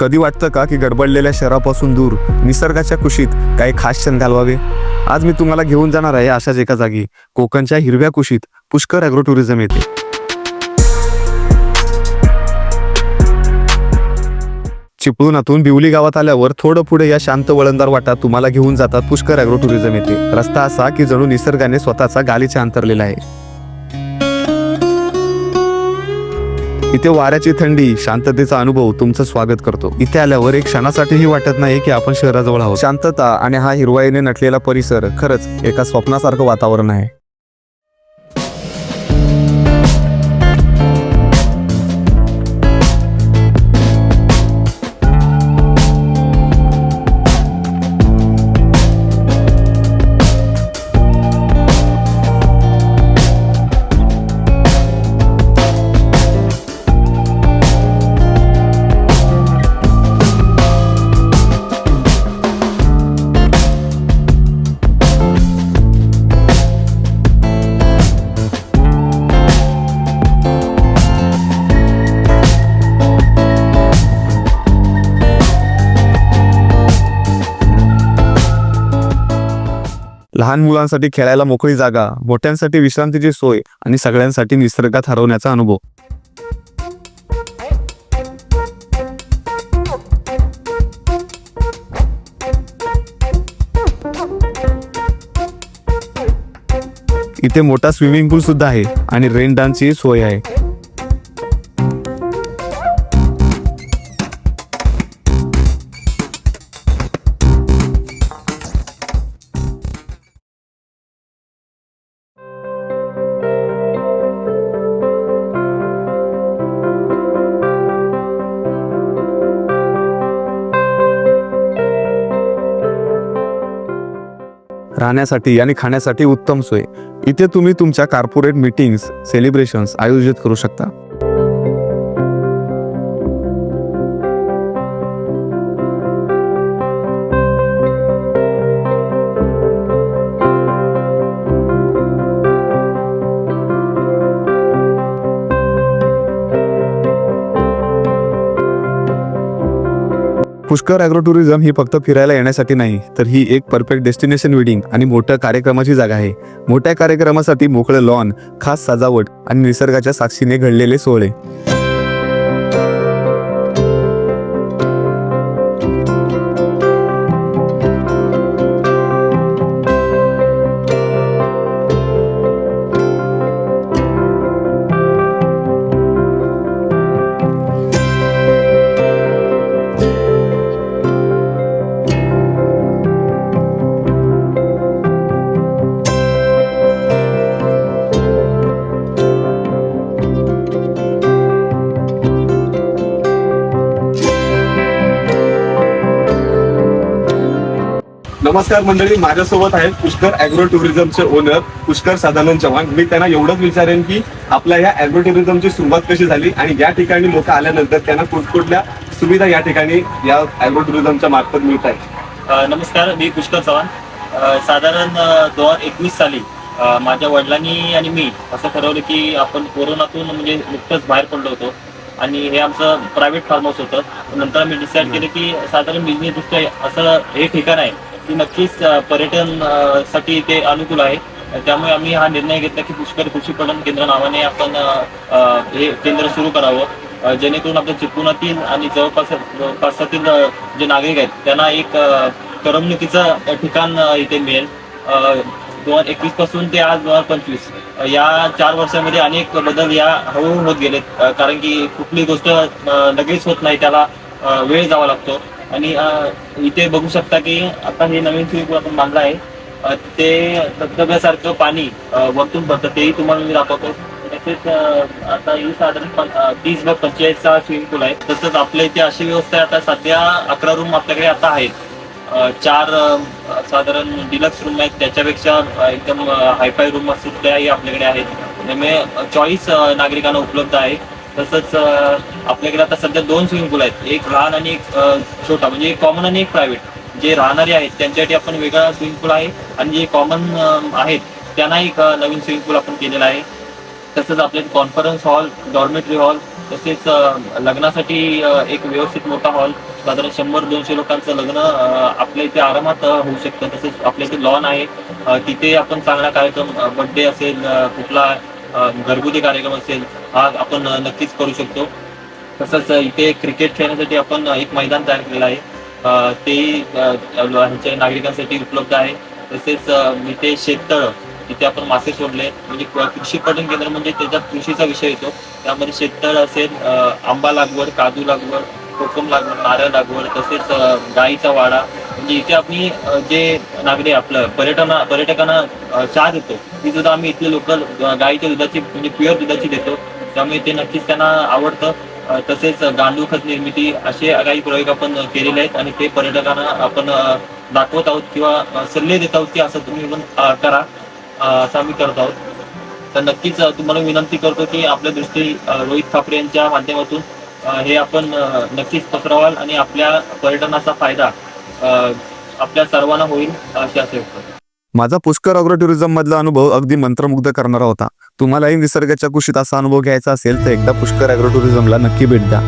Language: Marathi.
कधी वाटतं का की गडबडलेल्या शहरापासून दूर निसर्गाच्या कुशीत काही खास क्षण घालवावे? आज मी तुम्हाला घेऊन जाणार आहे अशाच एका जागी कोकणच्या हिरव्या कुशीत पुष्कर ॲग्रो टुरिझम येते चिपळूणातून बिवली गावात आल्यावर थोडं पुढे या शांत वळणदार वाटात तुम्हाला घेऊन जातात पुष्कर ॲग्रो टुरिझम येते रस्ता असा की जणू निसर्गाने स्वतःचा गालीचा अंतरलेला आहे. इथे वाऱ्याची थंडी शांततेचा अनुभव तुमचं स्वागत करतो. इथे आल्यावर एक क्षणासाठीही वाटत नाही की आपण शहराजवळ आहोत. शांतता आणि हा हिरवाईने नटलेला परिसर खरंच एका स्वप्नासारखं वातावरण आहे. लहान मुलांसाठी खेळायला मोकळी जागा मोठ्यांसाठी विश्रांतीची सोय आणि सगळ्यांसाठी निसर्गात हरवण्याचा अनुभव. इथे मोठा स्विमिंग पूल सुद्धा आहे आणि रेन डान्सची सोय आहे. राहण्यासाठी आणि खाण्यासाठी उत्तम सोय. इथे तुम्ही तुमच्या कॉर्पोरेट मीटिंग्स सेलिब्रेशन्स आयोजित करू शकता. पुष्कर ॲग्रो टुरिझम ही फक्त फिरायला येण्यासाठी नाही तर ही एक परफेक्ट डेस्टिनेशन वेडिंग आणि मोठ्या कार्यक्रमाची जागा आहे. मोठ्या कार्यक्रमासाठी मोकळं लॉन खास सजावट आणि निसर्गाच्या साक्षीने घडलेले सोहळे. नमस्कार मंडळी माझ्यासोबत आहेत पुष्कर अॅग्रो टुरिझमचे ओनर पुष्कर सदानंद चव्हाण. मी त्यांना एवढंच विचारेन की आपल्या या अॅग्रो टुरिझमची सुरुवात कशी झाली आणि या ठिकाणी लोक आल्यानंतर त्यांना कुठकुठल्या सुविधा या ठिकाणी या अॅग्रो टुरिझमच्या मार्फत मिळत आहेत? नमस्कार मी पुष्कर चव्हाण. साधारण दोन हजार एकवीस साली माझ्या वडिलांनी आणि मी असं ठरवलं की आपण कोरोनातून म्हणजे नुकतंच बाहेर पडलो होतो आणि हे आमचं प्रायव्हेट फार्म हाऊस होतं. नंतर आम्ही डिसाईड केलं की साधारण बिझनेस दृष्ट्या असं हे ठिकाण आहे. की नक्कीच पर्यटनसाठी ते अनुकूल आहे. त्यामुळे आम्ही हा निर्णय घेतला की पुष्कर कृषी पणन केंद्र नावाने आपण हे केंद्र सुरू करावं. जेणेकरून आपल्या चिपळुणातील आणि जवळपास जवळपासातील जे नागरिक आहेत त्यांना एक करमणुकीचं ठिकाण इथे मिळेल. दोन हजार एकवीसपासून ते आज दोन हजार पंचवीस. या चार वर्षामध्ये अनेक बदल या हळूहळू होत गेलेत. कारण की कुठली गोष्ट लगेच होत नाही त्याला वेळ जावा लागतो. आणि इथे बघू शकता की आता हे नवीन स्विमिंग पूल आपण बांधला आहे. ते धबधब्यासारखं पाणी वरतून पडतं तेही तुम्हाला मी दाखवतो. तसेच आता ही साधारण तीस बाय पंचेचाळीसचा स्विमिंग पूल आहे. तसंच आपल्या इथे अशी व्यवस्था आहे. आता सध्या अकरा रूम आपल्याकडे आता आहेत. चार साधारण डिलक्स रूम आहेत. त्याच्यापेक्षा एकदम हायफाय रूम असतील त्याही आपल्याकडे आहेत. त्यामुळे चॉईस नागरिकांना उपलब्ध आहे. तसंच आपल्याकडे आता सध्या दोन स्विमिंग पूल आहेत. एक लहान आणि एक छोटा म्हणजे एक कॉमन आणि एक प्रायव्हेट जे राहणारे आहेत त्यांच्यासाठी आपण वेगळा स्विमिंग पूल आहे आणि जे कॉमन आहेत त्यांना एक नवीन स्विमिंग पूल आपण केलेला आहे. तसंच आपले कॉन्फरन्स हॉल डॉर्मेटरी हॉल तसेच लग्नासाठी एक व्यवस्थित मोठा हॉल साधारण शंभर दोनशे लोकांचं लग्न आपल्या इथे आरामात होऊ शकतं. तसेच आपल्या इथे लॉन आहे. तिथे आपण चांगला कार्यक्रम बर्थडे असेल कुठला घरगुती कार्यक्रम असेल हा आपण नक्कीच करू शकतो. तसंच इथे क्रिकेट खेळण्यासाठी आपण एक मैदान तयार केलेलं आहे. तेही ह्यांच्या नागरिकांसाठी उपलब्ध आहे. तसेच इथे शेततळ तिथे आपण मासे सोडले. म्हणजे क- कृषी पर्यटन केंद्र म्हणजे त्याच्यात कृषीचा विषय येतो. त्यामध्ये शेततळ असेल आंबा लागवड काजू लागवड कोकम लागवड नारळ लागवड तसेच गाईचा वाडा म्हणजे इथे आम्ही जे नागरिक आपलं पर्यटना पर्यटकांना चार चहा देतो ती सुद्धा आम्ही इथले लोकल गाईच्या दुधाची म्हणजे प्युअर दुधाची देतो. त्यामुळे ते नक्कीच त्यांना आवडतं. तसेच गांडूळ खत निर्मिती असे काही प्रयोग आपण केलेले आहेत आणि ते पर्यटकांना आपण दाखवत आहोत किंवा सल्ले देत आहोत की असं तुम्ही पण करा. असं आम्ही करत आहोत. तर नक्कीच तुम्हाला विनंती करतो की आपल्या दृष्टी रोहित ठाकरे यांच्या माध्यमातून हे आपण नक्कीच पसरवाल आणि आपल्या पर्यटनाचा फायदा आपल्या सर्वांना होईल अशी असे माझा पुष्कर अग्रो टुरिझम मधला अनुभव अगदी मंत्रमुग्ध करणारा होता. तुम्हालाही निसर्गाच्या कुशीत असा अनुभव घ्यायचा असेल तर एकदा पुष्कर अॅग्रो टुरिझमला नक्की भेट द्या.